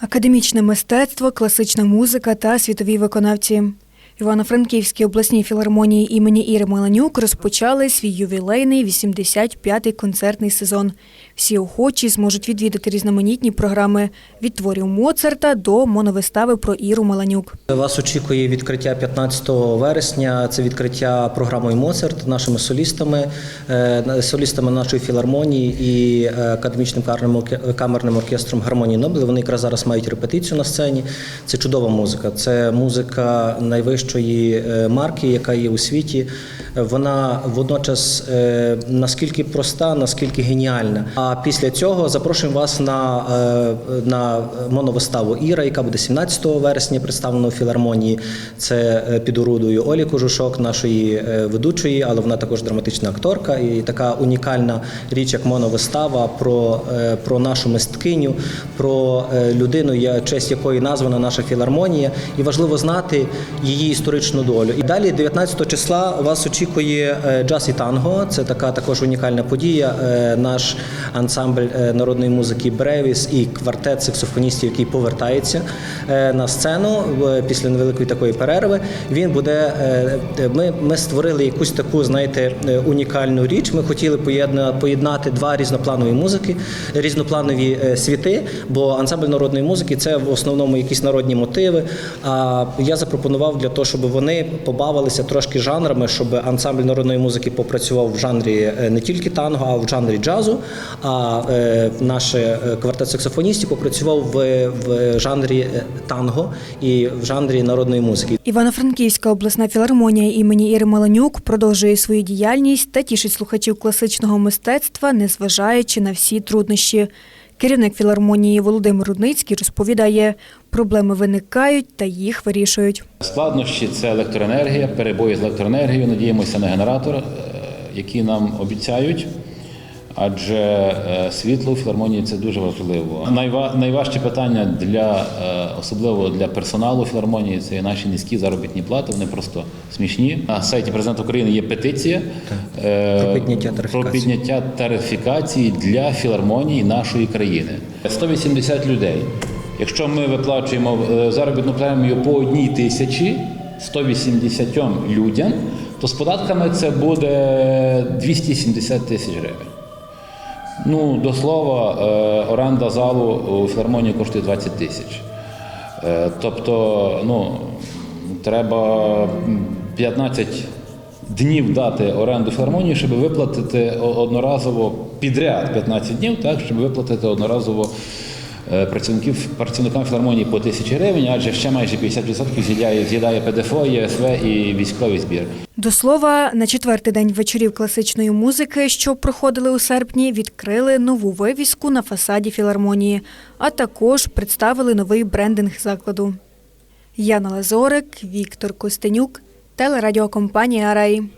Академічне мистецтво, класична музика та світові виконавці. Івано-Франківській обласній філармонії імені Іри Маланюк розпочали свій ювілейний 85-й концертний сезон. Всі охочі зможуть відвідати різноманітні програми від творів Моцарта до моновистави про Іру Маланюк. Вас очікує відкриття 15 вересня. Це відкриття програмою Моцарт нашими солістами, е, солістами нашої філармонії і е, академічним камерним оркестром гармонії Нобель. Вони якраз зараз мають репетицію на сцені. Це чудова музика. Це музика найвищої е, марки, яка є у світі. Вона водночас е, наскільки проста, наскільки геніальна. А після цього запрошуємо вас на, е, на моновиставу Іра, яка буде 17 вересня представлена у філармонії. Це е, під орудою Олі Кожушок, нашої ведучої, але вона також драматична акторка. І така унікальна річ, як моновистава про, про нашу мисткиню, про людину, честь якої названа наша філармонія. І важливо знати її історичну долю. І далі, 19 числа, вас очікує е, джаз і танго. Це така також унікальна подія. Е, Наш ансамбль е, народної музики Бревіс і квартет саксофоністів, який повертається на сцену після невеликої такої перерви. Він буде. Ми, ми створили якусь таку, знаєте, унікальну річ. Ми хотіли поєднати два різнопланові музики, різнопланові світи, бо ансамбль народної музики це в основному якісь народні мотиви. А я запропонував для того, щоб вони побавилися трошки жанрами, щоб ансамбль народної музики попрацював в жанрі е, не тільки танго, а в жанрі джазу. А е, наш е, квартет саксофоністів попрацював в, в жанрі танго і в жанрі народної музики. Івано-Франківська обласна філармонія імені Іри Маланюк продовжує свою діяльність та тішить слухачів класичного мистецтва, незважаючи на всі труднощі. Керівник філармонії Володимир Рудницький розповідає, проблеми виникають та їх вирішують. Складнощі це електроенергія, перебої з електроенергією. Надіємося на генератор, е, який нам обіцяють. Адже е, світло у філармонії це дуже важливо. Найва, найважче питання для е, особливо для персоналу філармонії це наші низькі заробітні плати. Вони просто смішні. На сайті президента України є петиція е, Про підняття тарифікації. для філармонії нашої країни. 180 людей. Якщо ми виплачуємо заробітну премію по одній тисячі 180 людям, то з податками це буде 270 тисяч гривень. Ну, до слова, е, оренда залу у філармонії коштує 20 тисяч. Е, Тобто, ну, треба 15 днів дати оренду філармонії, щоб виплатити одноразово підряд 15 днів, так, щоб виплатити одноразово е, працівникам філармонії по тисячі гривень, адже ще майже 50% з'їдає, з'їдає ПДФО, ЄСВ і військовий збір. До слова, на четвертий день вечорів класичної музики, що проходили у серпні, відкрили нову вивіску на фасаді філармонії, а також представили новий брендинг закладу. Яна Лазорик, Віктор Костенюк, телерадіокомпанія Раї.